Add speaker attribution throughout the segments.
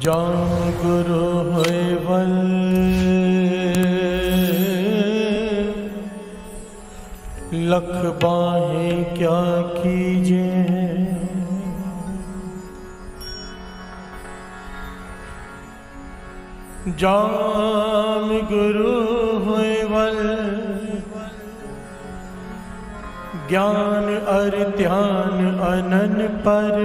Speaker 1: ਜਾਮ ਗੁਰੂ ਹੋਏ ਵੱਲ। ਲਖ ਬਾਹੇ ਕਿਆ ਕੀਜੇ। ਜਾਮ ਗੁਰੂ ਹੋਏ ਵੱਲ। ਗਿਆਨ ਅਰ ਧਿਆਨ ਅਨਨ ਪਰ।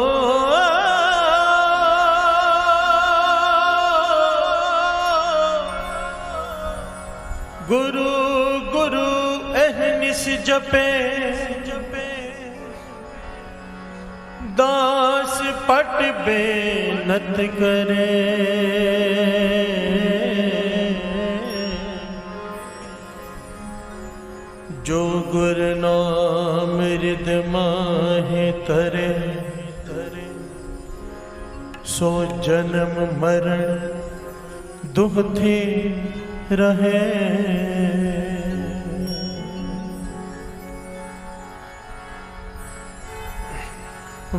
Speaker 1: जपे। जपे दास पट बेनत करे। जो गुर
Speaker 2: नाम
Speaker 1: हृद माहे तरे तरे,
Speaker 2: सो
Speaker 1: जन्म मरण दुख थे
Speaker 2: रहे।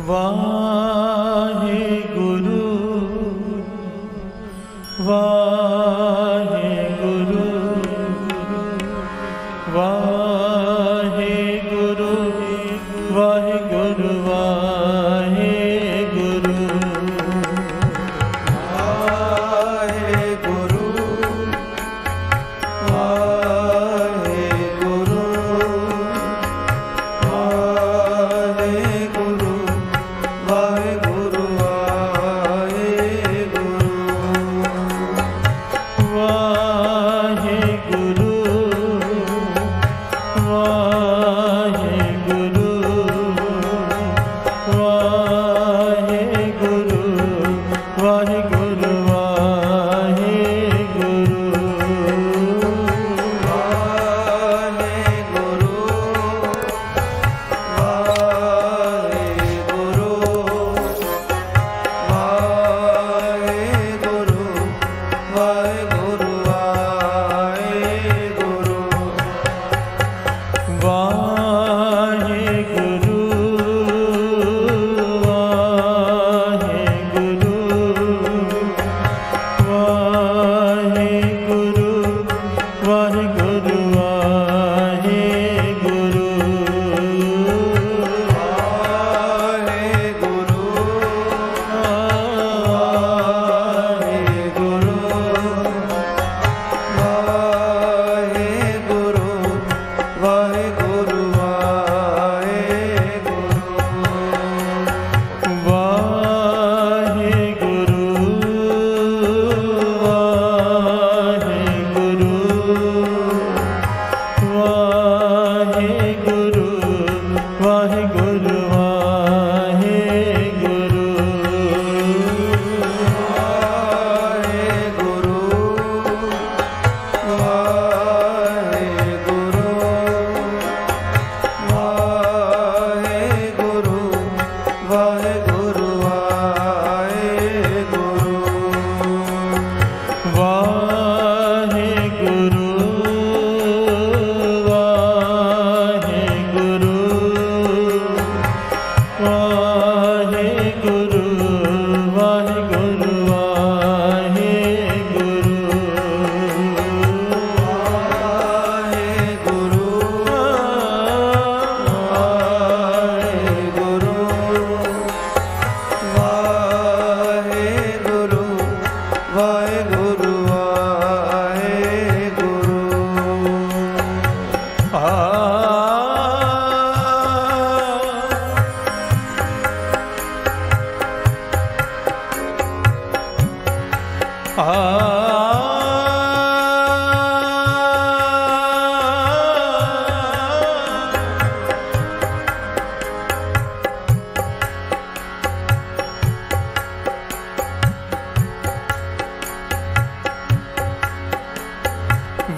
Speaker 1: Nirvana.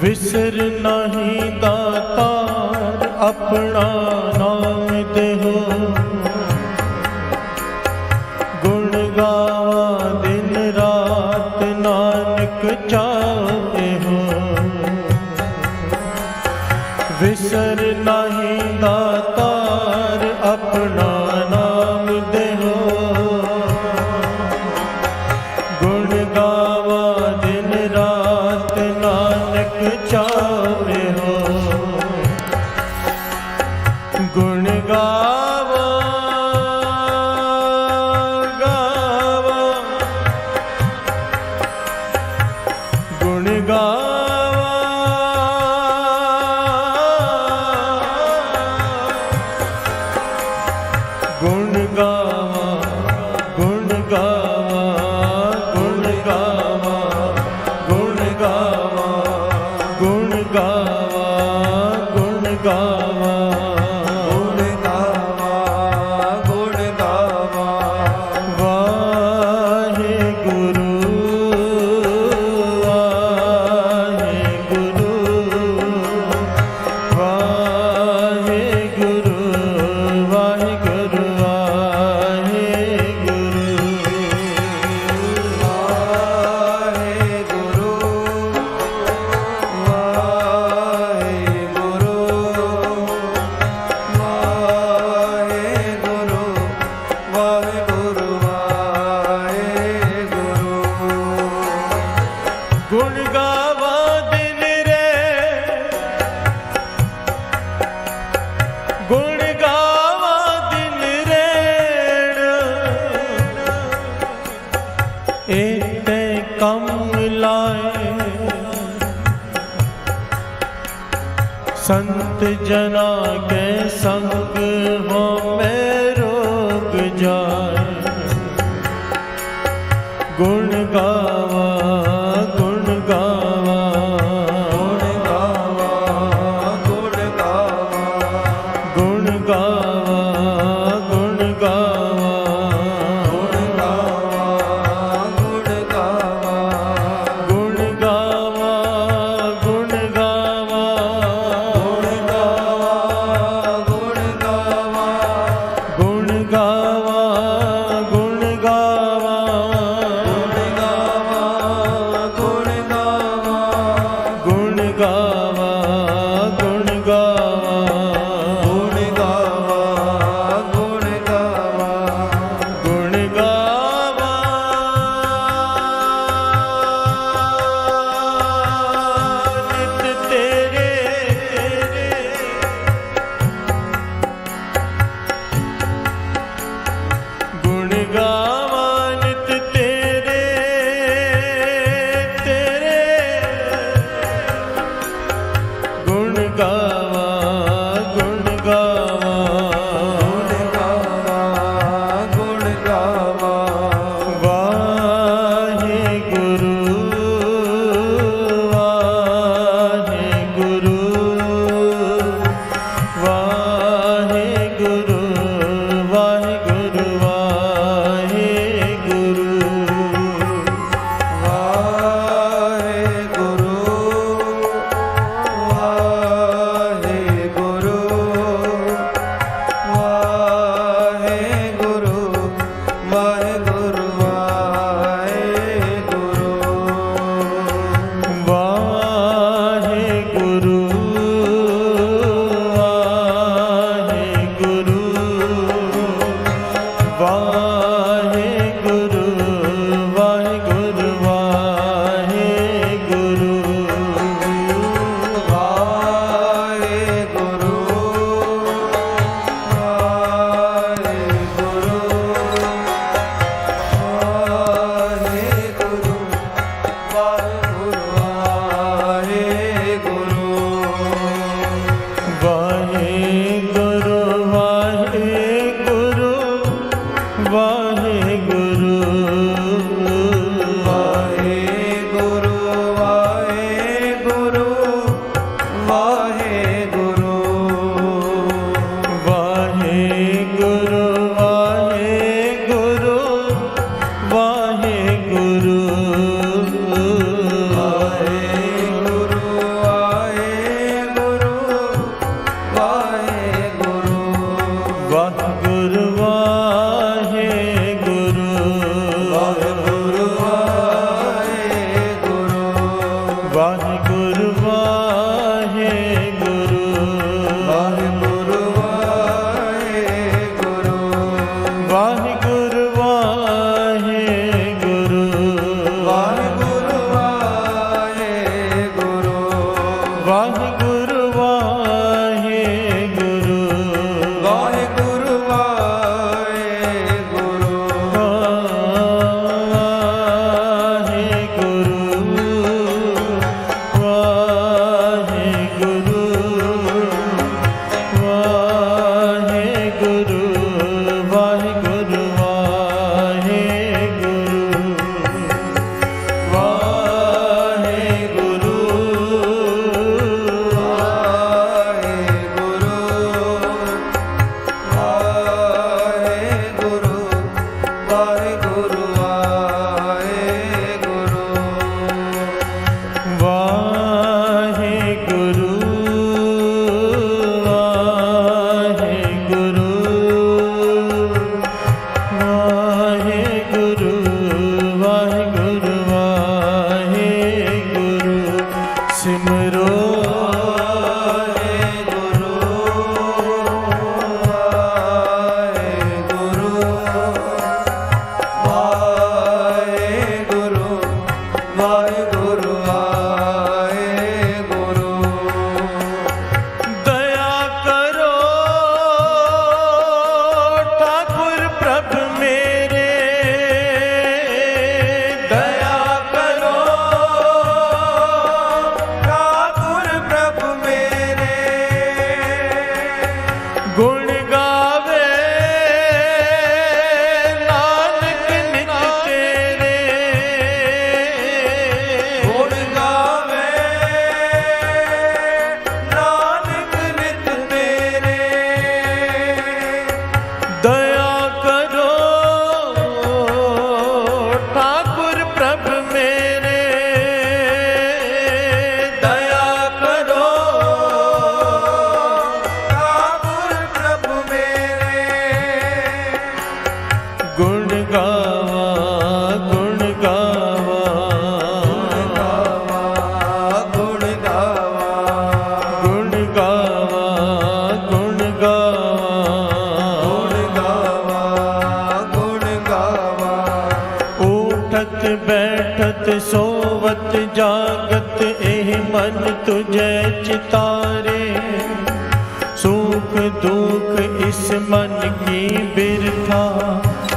Speaker 1: ਵਿਸਰ ਨਹੀਂ ਦਾਤਾਰ ਆਪਣਾ ਤੇ ਕੰਮ ਲਾਏ। ਸੰਤ ਜਨਾ ਕੇ ਸੰਗ ਹੋ ਮੈਂ ਰੋਗ ਜਾਏ। ਗੁਣ ਗਾ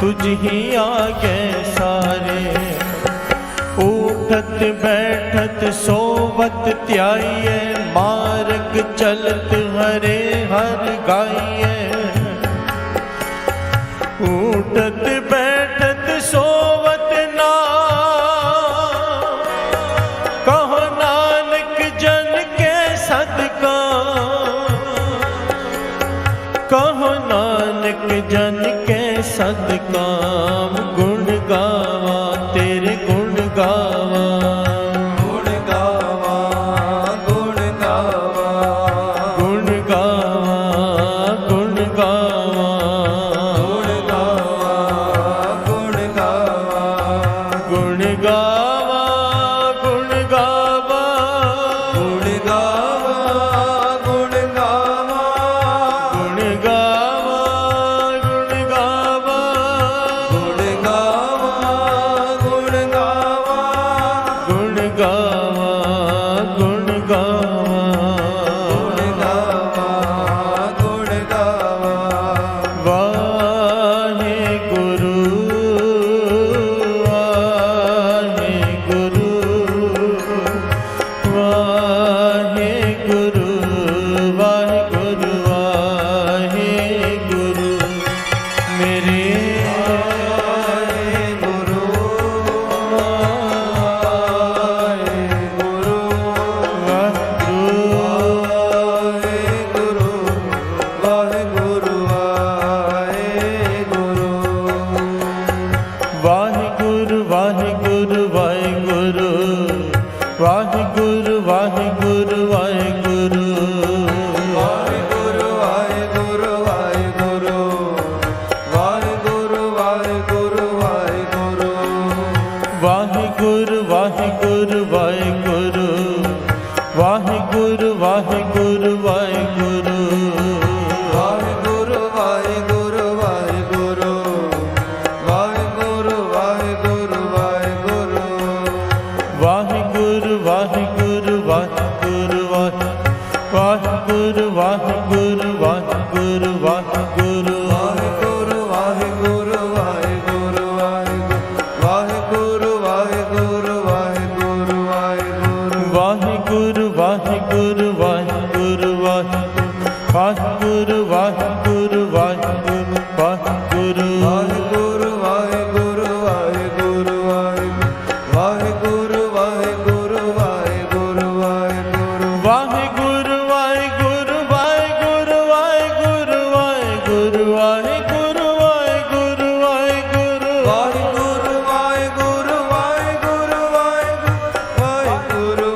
Speaker 1: तुझ ही आगे
Speaker 2: सारे उठत बैठत सोवत
Speaker 1: त्याइए मार्ग चलत हरे
Speaker 2: हर गाइए उठत बैठ
Speaker 1: ਵਾਹਿਗੁਰੂ ਵਾਹਿਗੁਰੂ।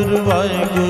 Speaker 2: ਵਾਹਿਗੁਰੂ ਵਾਹਿਗੁਰੂ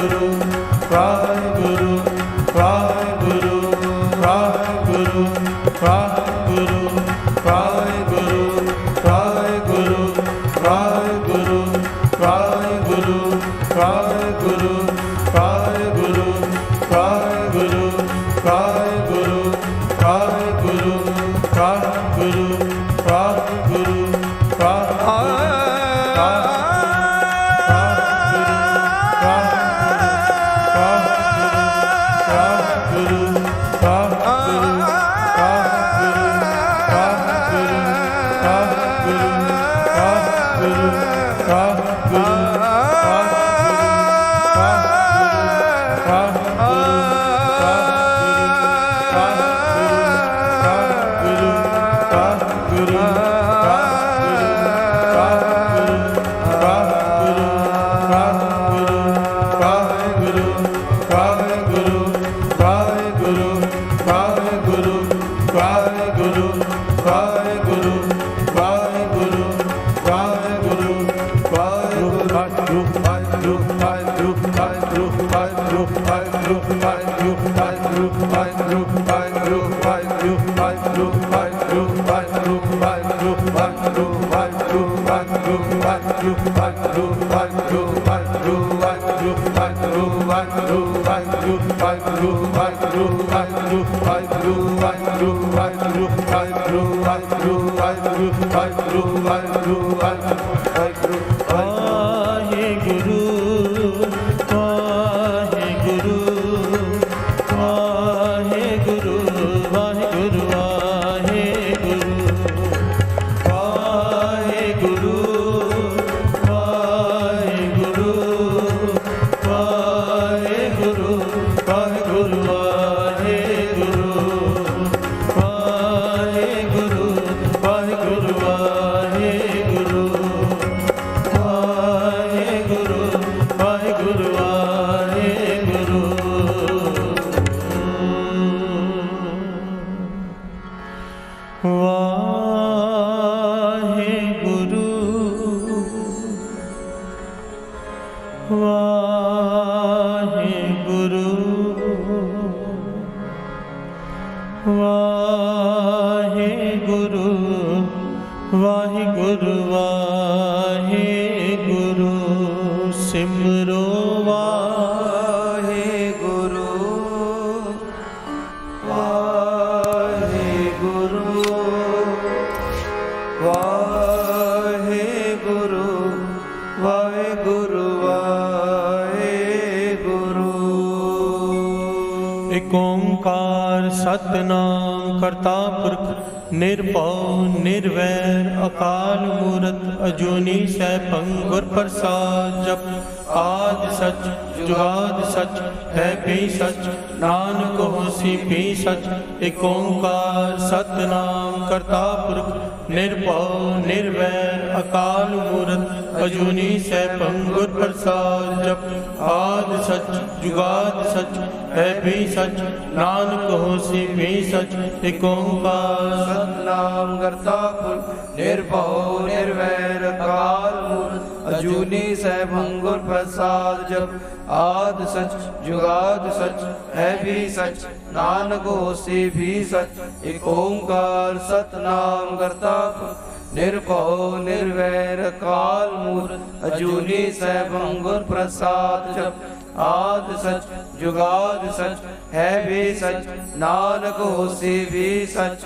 Speaker 2: ਗੁਰੂ ਪ੍ਰਭ
Speaker 1: Vaheguru ਓੰਕਾਰ ਸਤਨਾਮ ਕਰਤਾ ਪੁਰਖ ਨਿਰਭਉ, ਨਿਰਵੈਰ, ਅਕਾਲ ਮੂਰਤ, ਅਜੂਨੀ ਸੈਭੰ ਗੁਰ ਪ੍ਰਸਾਦ, ਜਪ ਆਦ ਸਚ, ਜੁਗਾਦ ਸਚ, ਹੈ ਵੀ ਸਚ, ਨਾਨਕ ਹੋਸੀ ਵੀ ਸਚ, ਇਕ ਓੰਕਾਰ ਸਤਨਾਮ ਕਰਤਾ ਪੁਰਖ, ਨਿਰਭਉ, ਨਿਰਵੈਰ, ਅਕਾਲ ਮੂਰਤ, ਅਜੂਨੀ ਸੈਭੰ ਗੁਰ ਪ੍ਰਸਾਦ, ਜਪ ਆਦ ਸਚ, ਜੁਗਾਦ ਸਚ ਹੈ ਵੀ ਸਚ, ਨਾਨਕ ਹੋਸੀ ਵੀ ਸਚ, ਇਕ ਓੰਕਾਰ।
Speaker 2: ਸਤਨਾਮ ਕਰਤਾ ਪੁਰਖ ਨਿਰਭਉ, ਨਿਰਵੈਰ ਅਕਾਲ ਮੂਰਤ ਅਜੂਨੀ ਸੈਭੰ ਗੁਰ ਪ੍ਰਸਾਦ ਜਪ, ਆਦ ਸਚ, ਜੁਗਾਦ ਸਚ, ਹੈ ਵੀ ਸਚ, ਨਾਨਕ ਹੋਸੀ ਵੀ ਸਚ, ਇਕ ਓੰਕਾਰ। ਸਤਨਾਮ ਕਰਤਾ ਪੁਰਖ ਨਿਰਭਉ, ਨਿਰਵੈਰ ਕਾਲ ਮੂਰਤ ਅਜੂਨੀ ਸੈਭੰ ਗੁਰ ਪ੍ਰਸਾਦ ਜਪ ਆਦ ਸਚ ਜੁਗਾਦ ਸਚ ਹੈ ਵੀ ਸਚ ਨਾਨਕ ਹੋਸੀ ਵੀ ਸਚ।